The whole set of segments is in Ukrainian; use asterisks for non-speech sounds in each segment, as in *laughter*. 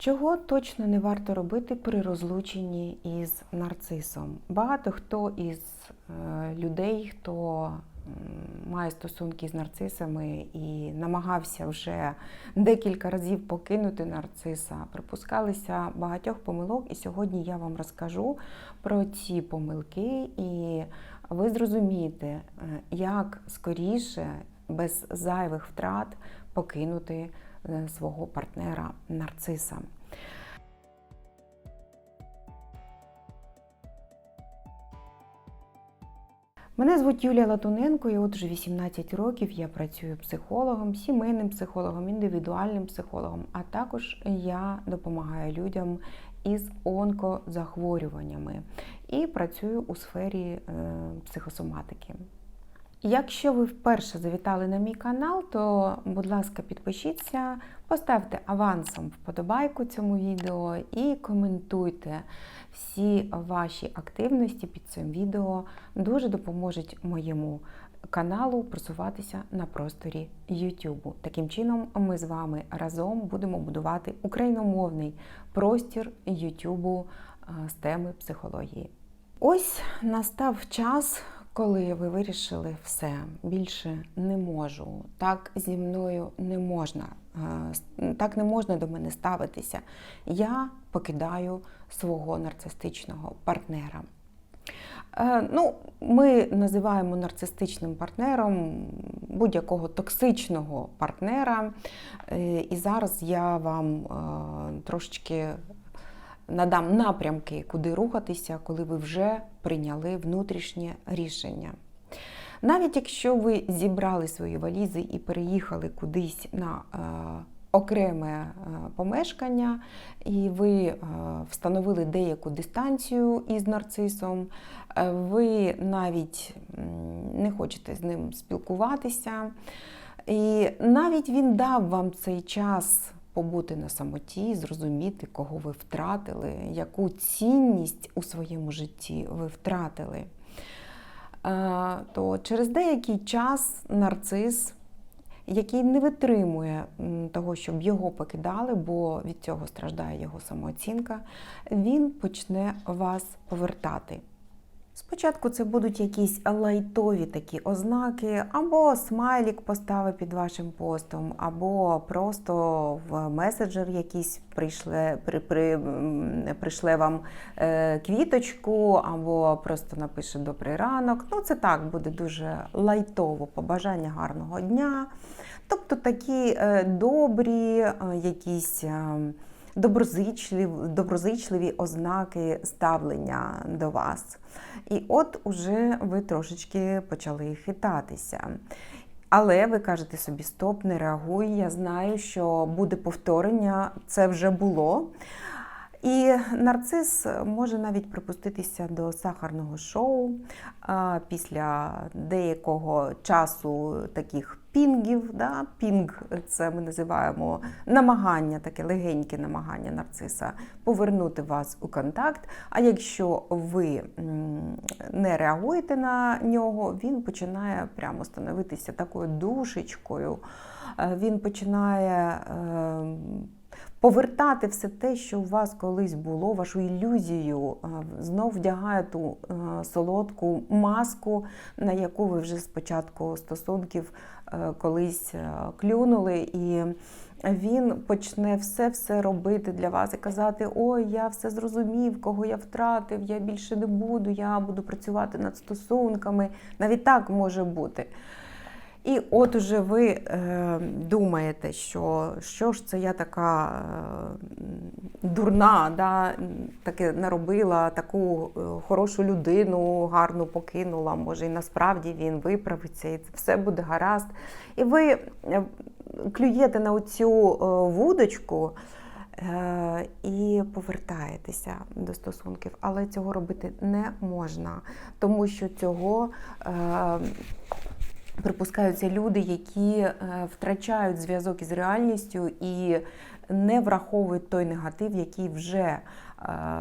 Чого точно не варто робити при розлученні із нарцисом? Багато хто із е, людей, хто має стосунки з нарцисами і намагався вже декілька разів покинути нарциса, припускалися багатьох помилок. І сьогодні я вам розкажу про ці помилки, і ви зрозумієте, е, як скоріше, без зайвих втрат покинути е, свого партнера нарциса. Мене звуть Юлія Латуненко, і от вже 18 років я працюю психологом, сімейним психологом, індивідуальним психологом, а також я допомагаю людям із онкозахворюваннями і працюю у сфері е, психосоматики. Якщо ви вперше завітали на мій канал, то, будь ласка, підпишіться, поставте авансом вподобайку цьому відео і коментуйте всі ваші активності під цим відео. Дуже допоможуть моєму каналу просуватися на просторі YouTube. Таким чином, ми з вами разом будемо будувати україномовний простір YouTube з теми психології. Ось настав час коли ви вирішили все, більше не можу, так зі мною не можна, е, так не можна до мене ставитися. Я покидаю свого нарцистичного партнера. Е, ну, Ми називаємо нарцистичним партнером будь-якого токсичного партнера. Е, і зараз я вам трошечки надам напрямки, куди рухатися, коли ви вже прийняли внутрішнє рішення. Навіть якщо ви зібрали свої валізи і переїхали кудись на е, окреме е, помешкання, і ви е, встановили деяку дистанцію із нарцисом, ви навіть не хочете з ним спілкуватися, і навіть він дав вам цей час побути на самоті, зрозуміти, кого ви втратили, яку цінність у своєму житті ви втратили. Е, то через деякий час нарцис, який не витримує того, щоб його покидали, бо від цього страждає його самооцінка, він почне вас повертати. Спочатку це будуть якісь лайтові такі ознаки, або смайлік поставив під вашим постом, або просто в меседжер якийсь прийшле, при, при, прийшле вам е, квіточку, або просто напише добрий ранок. Ну, це так буде дуже лайтово побажання гарного дня. Тобто такі е, добрі, е, якісь. Е, доброзичливі, доброзичливі ознаки ставлення до вас. І от уже ви трошечки почали хитатися. Але ви кажете собі, стоп, не реагуй, я знаю, що буде повторення, це вже було. І нарцис може навіть припуститися до сахарного шоу після деякого часу таких пінгів. Да? Пінг це ми називаємо намагання, таке легеньке намагання нарциса повернути вас у контакт. А якщо ви не реагуєте на нього, він починає прямо становитися такою душечкою. Е, він починає. Ем, повертати все те, що у вас колись було, вашу ілюзію, е, знов вдягає ту е, солодку маску, на яку ви вже спочатку стосунків колись клюнули. І він почне все-все робити для вас і казати: Ой, я все зрозумів, кого я втратив, я більше не буду, я буду працювати над стосунками. Навіть так може бути. І от уже ви е, думаєте, що що ж це я така е, дурна, да, таке наробила таку е, хорошу людину, гарну покинула, може, і насправді він виправиться, і все буде гаразд. І ви е, клюєте на оцю е, вудочку. Е, і повертаєтеся до стосунків, але цього робити не можна, тому що цього припускаються люди, які е, втрачають зв'язок із реальністю і не враховують той негатив, який вже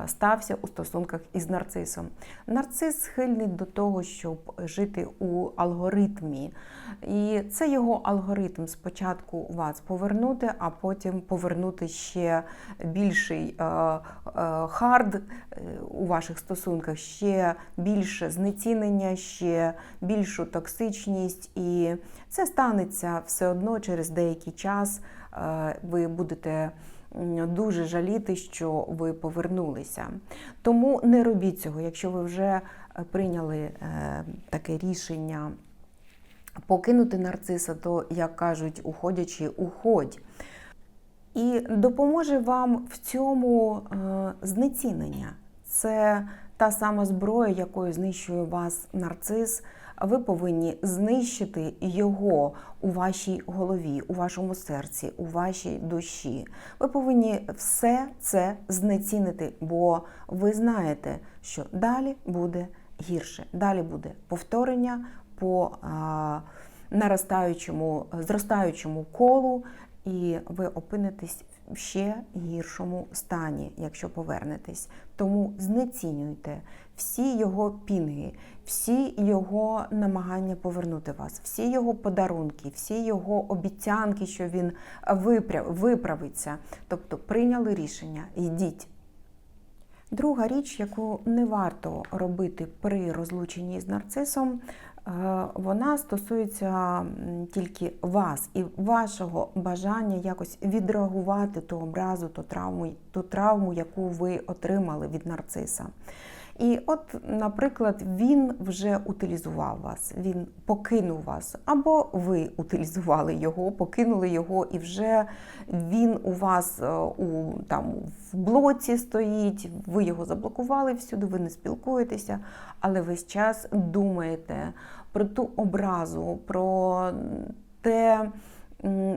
стався у стосунках із нарцисом. Нарцис схильний до того, щоб жити у алгоритмі. І це його алгоритм спочатку вас повернути, а потім повернути ще більший е, е, хард е, у ваших стосунках, ще більше знецінення, ще більшу токсичність. І це станеться все одно через деякий час. Е, Ви будете дуже жаліти, що ви повернулися. Тому не робіть цього, якщо ви вже е, прийняли е, таке рішення покинути нарциса, то, як кажуть, уходячи, уходь. І допоможе вам в цьому е, знецінення. Це та сама зброя, якою знищує вас нарцис. Ви повинні знищити його у вашій голові, у вашому серці, у вашій душі. Ви повинні все це знецінити, бо ви знаєте, що далі буде гірше. Далі буде повторення по а, наростаючому, зростаючому колу, і ви опинитесь в ще гіршому стані, якщо повернетесь. Тому знецінюйте всі його пінги, всі його намагання повернути вас, всі його подарунки, всі його обіцянки, що він випря- виправиться. Тобто прийняли рішення, йдіть. Друга річ, яку не варто робити при розлученні з нарцисом, е, вона стосується тільки вас і вашого бажання якось відреагувати ту образу, ту травму, ту травму, яку ви отримали від нарциса. І от, наприклад, він вже утилізував вас, він покинув вас, або ви утилізували його, покинули його, і вже він у вас е, у там в блоці стоїть, ви його заблокували всюди, ви не спілкуєтеся, але весь час думаєте про ту образу, про те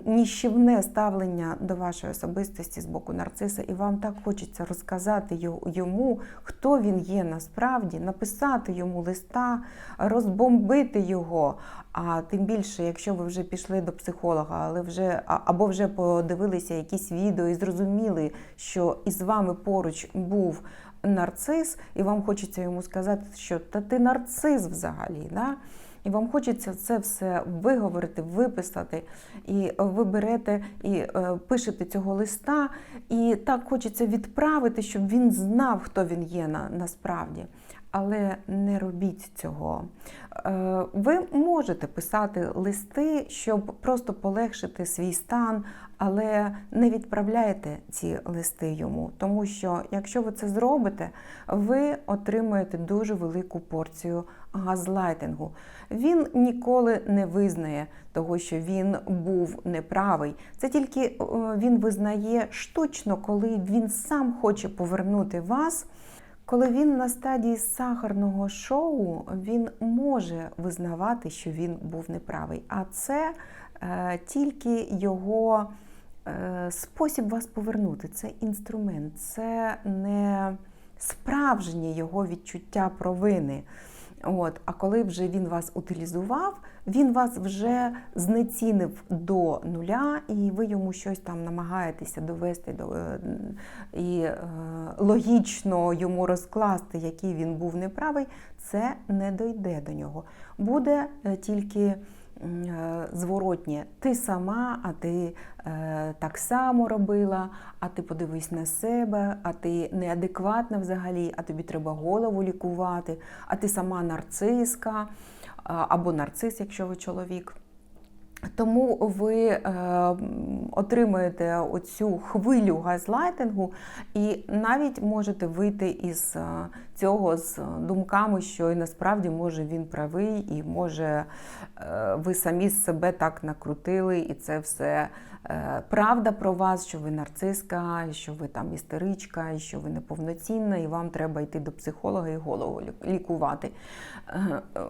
ніщівне ставлення до вашої особистості з боку нарциса, і вам так хочеться розказати йому, хто він є насправді, написати йому листа, розбомбити його. А тим більше, якщо ви вже пішли до психолога, але вже або вже подивилися якісь відео і зрозуміли, що із вами поруч був нарцис, і вам хочеться йому сказати, що та ти нарцис взагалі. Да? І вам хочеться це все виговорити, виписати, і ви берете і е, пишете цього листа, і так хочеться відправити, щоб він знав, хто він є на, насправді. Але не робіть цього. Е, Ви можете писати листи, щоб просто полегшити свій стан, але не відправляйте ці листи йому, тому що якщо ви це зробите, ви отримаєте дуже велику порцію газлайтингу. Він ніколи не визнає того, що він був неправий. Це тільки е, він визнає штучно, коли він сам хоче повернути вас. Коли він на стадії сахарного шоу, він може визнавати, що він був неправий. А це е, тільки його е, спосіб вас повернути. Це інструмент, це не справжнє його відчуття провини. От, а коли вже він вас утилізував, він вас вже знецінив до нуля, і ви йому щось там намагаєтеся довести до е, і е, логічно йому розкласти, який він був неправий, це не дойде до нього. Буде е, тільки зворотнє. Ти сама, а ти е, так само робила, а ти подивись на себе, а ти неадекватна взагалі, а тобі треба голову лікувати, а ти сама нарциска або нарцис, якщо ви чоловік. Тому ви е, отримаєте оцю хвилю газлайтингу і навіть можете вийти із е, цього з думками, що і насправді може він правий, і може е, ви самі себе так накрутили, і це все правда про вас, що ви нарциска, що ви там істеричка, що ви неповноцінна, і вам треба йти до психолога і голову лікувати. Е, е,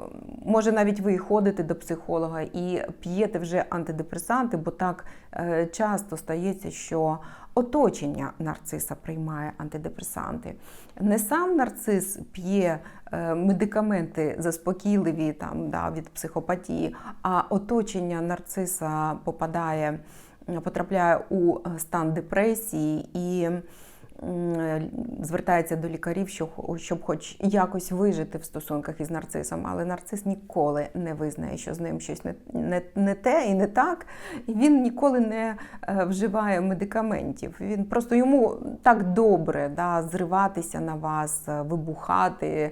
Може, навіть ви ходите до психолога і п'єте вже антидепресанти, бо так е, часто стається, що оточення нарциса приймає антидепресанти. Не сам нарцис п'є е, медикаменти заспокійливі там, да, від психопатії, а оточення нарциса попадає, потрапляє у стан депресії і звертається до лікарів, щоб хоч якось вижити в стосунках із нарцисом, але нарцис ніколи не визнає, що з ним щось не, не, не те і не так. І він ніколи не е, вживає медикаментів. Він просто йому так добре да, зриватися на вас, е, вибухати, е,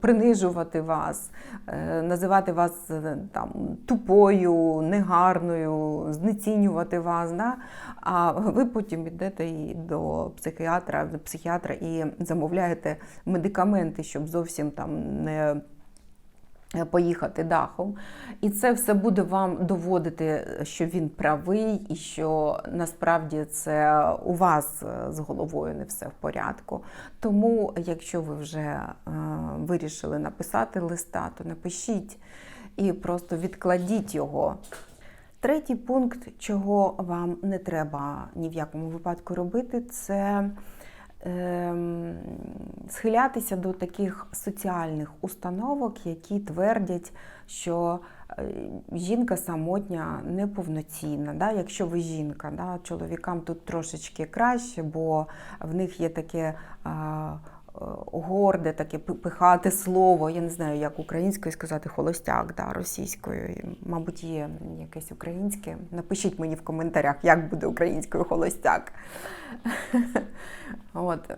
принижувати вас, е, називати вас е, там тупою, негарною, знецінювати вас. Да? А ви потім йдете і до психіатра, до психіатра і замовляєте медикаменти, щоб зовсім там не е, поїхати дахом. І це все буде вам доводити, що він правий, і що насправді це у вас е, з головою не все в порядку. Тому, якщо ви вже е, вирішили написати листа, то напишіть і просто відкладіть його. Третій пункт, чого вам не треба ні в якому випадку робити, це ем, схилятися до таких соціальних установок, які твердять, що е, жінка самотня неповноцінна. Да? Якщо ви жінка, да? чоловікам тут трошечки краще, бо в них є таке. Е, Горде, таке пихати слово, я не знаю, як українською сказати холостяк, да, російською. Мабуть, є якесь українське. Напишіть мені в коментарях, як буде українською холостяк. *laughs* От.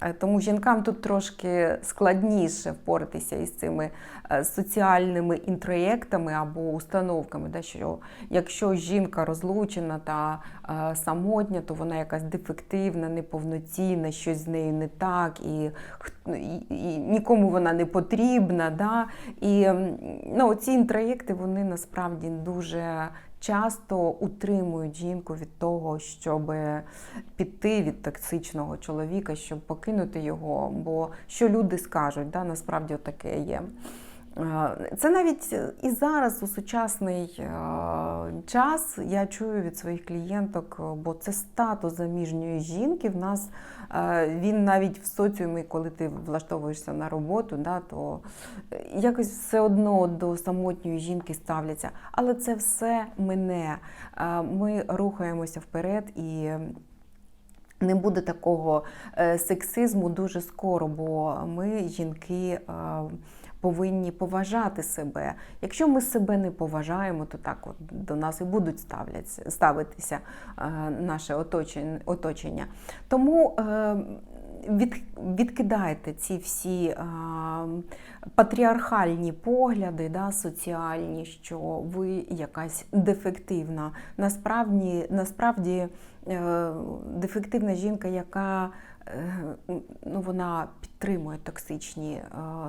Е, Тому жінкам тут трошки складніше впоратися із цими е, соціальними інтроєктами або установками, да, що якщо жінка розлучена та е, самотня, то вона якась дефективна, неповноцінна, щось з нею не так, і, і, і нікому вона не потрібна. Да? І ну, ці інтроєкти вони насправді дуже часто утримують жінку від того, щоб піти від токсичного чоловіка, щоб покинути його. Бо що люди скажуть, да, насправді таке є. Е, Це навіть і зараз у сучасний е, час я чую від своїх клієнток, е, бо це статус заміжньої жінки. В нас він навіть в соціумі, коли ти влаштовуєшся на роботу, да, то якось все одно до самотньої жінки ставляться. Але це все мине. Е, Ми рухаємося вперед і. Не буде такого сексизму дуже скоро, бо ми, жінки, повинні поважати себе. Якщо ми себе не поважаємо, то так от до нас і будуть ставитися е, наше оточення. Тому е, від, відкидайте ці всі е, патріархальні погляди, да, соціальні, що ви якась дефективна. Насправді, насправді дефективна жінка, яка ну, вона підтримує токсичні е,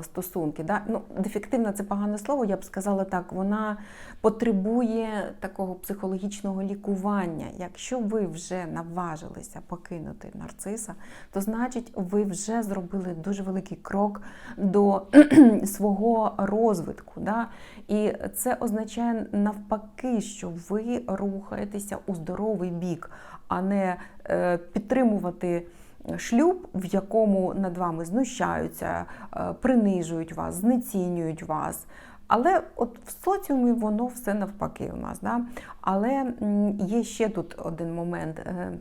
стосунки. Да? Ну, дефективна це погане слово, я б сказала так. Вона потребує такого психологічного лікування. Якщо ви вже наважилися покинути нарциса, то значить ви вже зробили дуже великий крок до *clears throat* свого розвитку. Да? І це означає навпаки, що ви рухаєтеся у здоровий бік, а не е, підтримувати шлюб, в якому над вами знущаються, е, принижують вас, знецінюють вас. Але от в соціумі воно все навпаки у нас. Да? Але є ще тут один момент. е,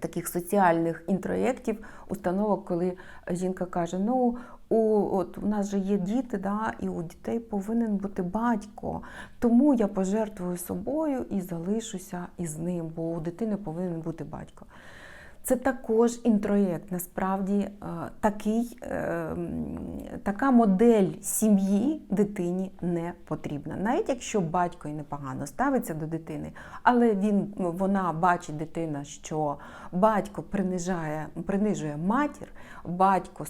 Таких соціальних інтроєктів, установок, коли жінка каже: ну у, от у нас же є діти, да, і у дітей повинен бути батько. Тому я пожертвую собою і залишуся із ним, бо у дитини повинен бути батько. Це також інтроєкт. Насправді е, такий, е, така модель сім'ї дитині не потрібна. Навіть якщо батько і непогано ставиться до дитини, але він, вона бачить дитина, що батько принижає, принижує матір, батько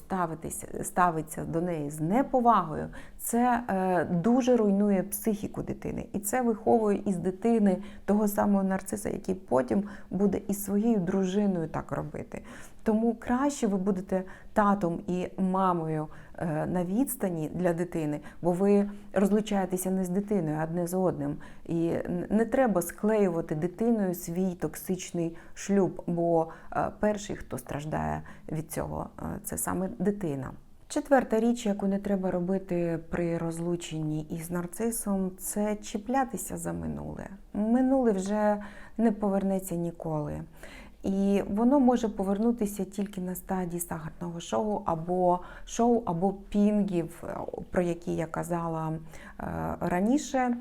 ставиться до неї з неповагою, це е, дуже руйнує психіку дитини. І це виховує із дитини того самого нарциса, який потім буде із своєю дружиною так робити. Тому краще ви будете татом і мамою е, на відстані для дитини, бо ви розлучаєтеся не з дитиною, а одне з одним. І не треба склеювати дитиною свій токсичний шлюб, бо е, перший, хто страждає від цього, це саме дитина. Четверта річ, яку не треба робити при розлученні із нарцисом, це чіплятися за минуле. Минуле вже не повернеться ніколи. І воно може повернутися тільки на стадії сагарного шоу або шоу, або пінгів, про які я казала е, раніше.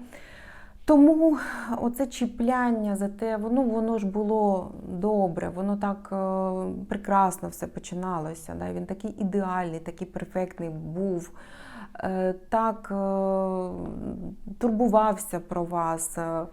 Тому оце чіпляння за те, воно, воно ж було добре, воно так е, прекрасно все починалося. Да? Він такий ідеальний, такий перфектний був, е, так е, турбувався про вас, е,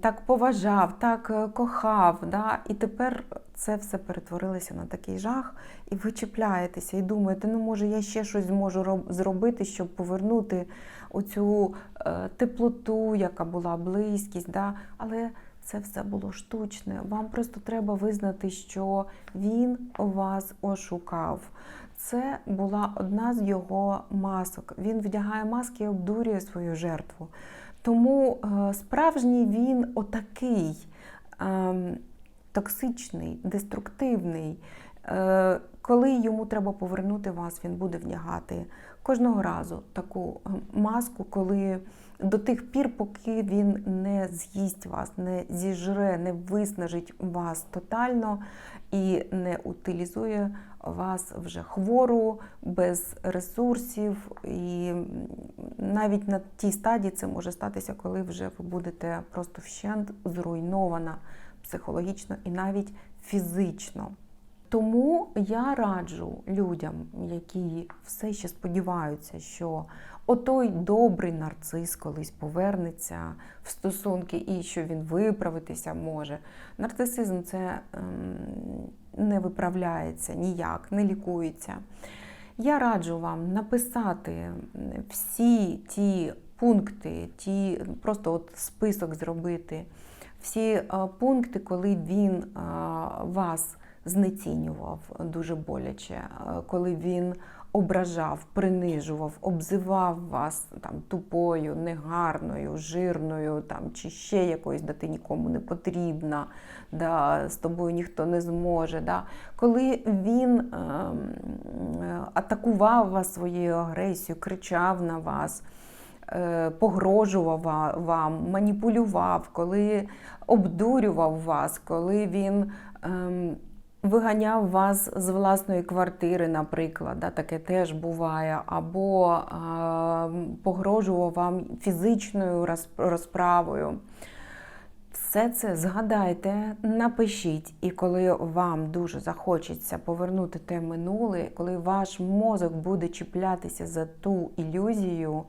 так поважав, так е, кохав. Да? І тепер це все перетворилося на такий жах, і ви чіпляєтеся і думаєте, ну може я ще щось зможу роб- зробити, щоб повернути оцю е, теплоту, яка була близькість. Да? Але це все було штучне. Вам просто треба визнати, що він вас ошукав. Це була одна з його масок. Він вдягає маски і обдурює свою жертву. Тому е, справжній він отакий ем, токсичний, деструктивний. Е, Коли йому треба повернути вас, він буде вдягати кожного разу таку маску, коли до тих пір, поки він не з'їсть вас, не зіжре, не виснажить вас тотально і не утилізує вас вже хвору, без ресурсів. І навіть на тій стадії це може статися, коли вже ви будете просто вщент зруйнована психологічно і навіть фізично. Тому я раджу людям, які все ще сподіваються, що отой добрий нарцис колись повернеться в стосунки і що він виправитися може. Нарцисизм це ем, не виправляється ніяк, не лікується. Я раджу вам написати всі ті пункти, ті просто от список зробити, всі е, пункти, коли він е, вас знецінював дуже боляче, е, коли він ображав, принижував, обзивав вас там тупою, негарною, жирною, там чи ще якоюсь, да ти нікому не потрібна, да, з тобою ніхто не зможе. Да. Коли він ем, е, атакував вас своєю агресією, кричав на вас. е, Погрожував вам, маніпулював, коли обдурював вас, коли він ем, виганяв вас з власної квартири, наприклад, да, таке теж буває, або е, погрожував вам фізичною розправою. Все це згадайте, напишіть, і коли вам дуже захочеться повернути те минуле, коли ваш мозок буде чіплятися за ту ілюзію,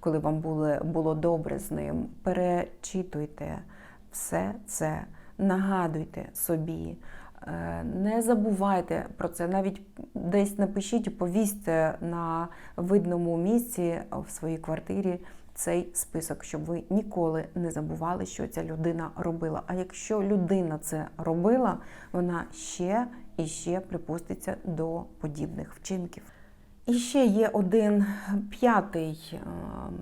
коли вам було, було добре з ним, перечитуйте все це, нагадуйте собі. Е, Не забувайте про це, навіть десь напишіть, повісьте на видному місці в своїй квартирі цей список, щоб ви ніколи не забували, що ця людина робила. А якщо людина це робила, вона ще і ще припуститься до подібних вчинків. І ще є один п'ятий е,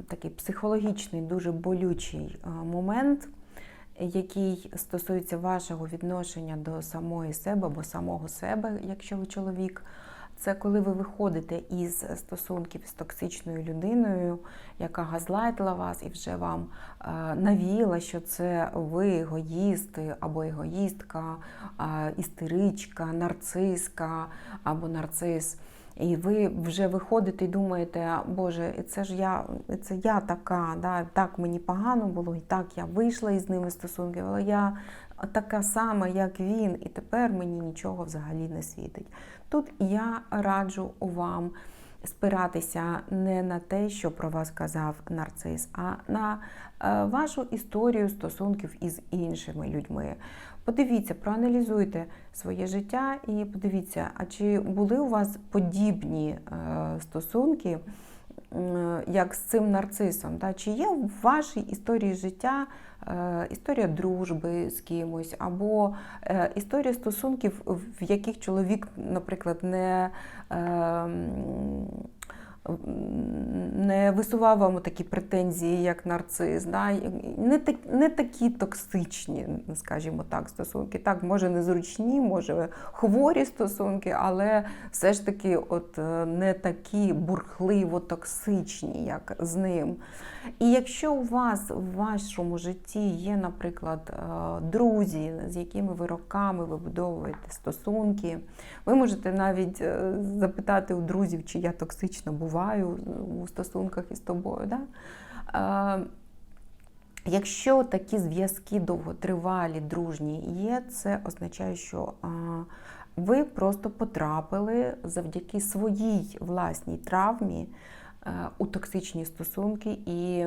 такий психологічний, дуже болючий е, момент, який стосується вашого відношення до самої себе або самого себе, якщо ви чоловік. Це коли ви виходите із стосунків з токсичною людиною, яка газлайтила вас і вже вам е, навіяла, що це ви егоїст або егоїстка, істеричка, нарциска або нарцис. І ви вже виходите і думаєте, Боже, це ж я, це я така, да, так мені погано було, і так я вийшла із ними стосунки, але я така сама, як він, і тепер мені нічого взагалі не світить. Тут я раджу вам спиратися не на те, що про вас казав нарцис, а на е, вашу історію стосунків із іншими людьми. Подивіться, проаналізуйте своє життя і подивіться, а чи були у вас подібні е, стосунки, як з цим нарцисом? Чи є в вашій історії життя е, історія дружби з кимось, або е, історія стосунків, в яких чоловік, наприклад, не, е, м, м, не висував вам такі претензії, як нарцис. Да? Не, так, не такі токсичні, скажімо так, стосунки. Так, може незручні, може хворі стосунки, але все ж таки от е, не такі бурхливо токсичні, як з ним. І якщо у вас в вашому житті є, наприклад, е, друзі, з якими ви роками вибудовуєте стосунки, ви можете навіть е, запитати у друзів, чи я токсично буваю у стосунках із тобою. Да? Якщо такі зв'язки довготривалі, дружні є, це означає, що ви просто потрапили завдяки своїй власній травмі е, у токсичні стосунки, і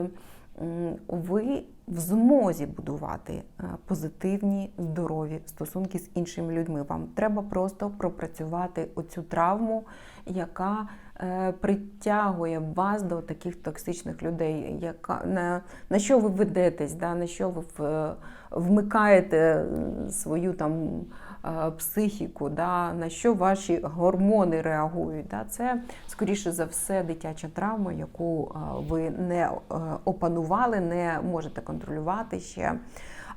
ви в змозі будувати е, позитивні, здорові стосунки з іншими людьми. Вам треба просто пропрацювати оцю травму, яка е, притягує вас до таких токсичних людей, яка на, на що ви ведетесь, да, на що ви вмикаєте е, свою там психіку, да, на що ваші гормони реагують. Да. Це скоріше за все дитяча травма, яку е, ви не е, опанували, не можете контролювати ще.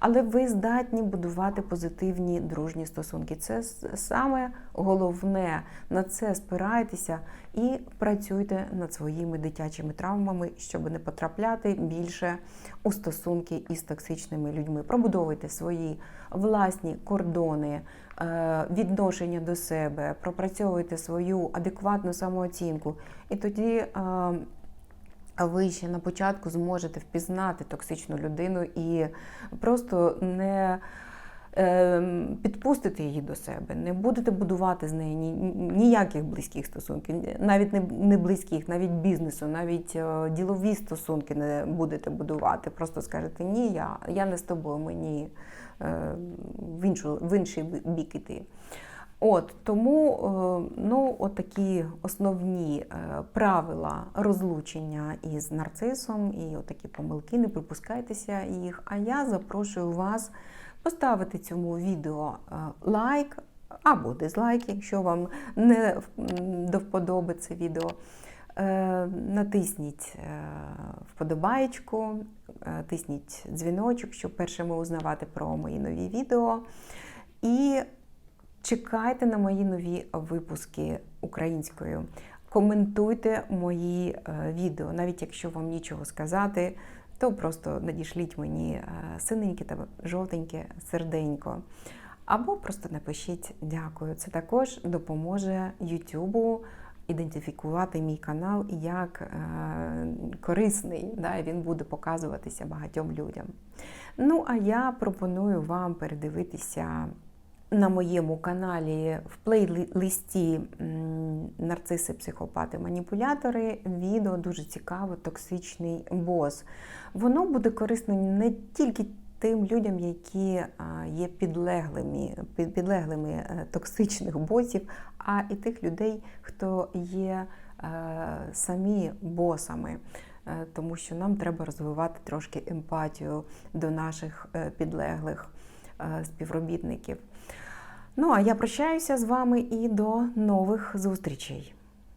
Але ви здатні будувати позитивні дружні стосунки. Це саме головне. На це спирайтеся і працюйте над своїми дитячими травмами, щоб не потрапляти більше у стосунки із токсичними людьми. Пробудовуйте свої власні кордони, е, відношення до себе, пропрацьовуйте свою адекватну самооцінку. І тоді. Ви ще на початку зможете впізнати токсичну людину і просто не е, підпустити її до себе, не будете будувати з нею ні, ніяких близьких стосунків, навіть не, не близьких, навіть бізнесу, навіть е, ділові стосунки не будете будувати. Просто скажете, ні, я, я не з тобою, мені е, в, іншу, в інший бік іти. От тому е, ну, от такі основні е, правила розлучення із нарцисом і такі помилки, не припускайтеся їх. А я запрошую вас поставити цьому відео е, лайк або дизлайк, якщо вам не до вподоби це відео. Натисніть вподобаєчку, тисніть дзвіночок, щоб першими узнавати про мої нові відео. І Чекайте на мої нові випуски українською. Коментуйте мої е, відео, навіть якщо вам нічого сказати, то просто надішліть мені е, синеньке та жовтеньке серденько. Або просто напишіть дякую. Це також допоможе Ютубу ідентифікувати мій канал як е, корисний, да, і він буде показуватися багатьом людям. Ну, а я пропоную вам передивитися на моєму каналі в плейлисті нарциси, психопати, маніпулятори відео дуже цікаво, токсичний бос. Воно буде корисним не тільки тим людям, які є підлеглими, підлеглими е, токсичних босів, а і тих людей, хто є е, самі босами. Е, Тому що нам треба розвивати трошки емпатію до наших е, підлеглих е, співробітників. Ну а я прощаюся з вами і до нових зустрічей.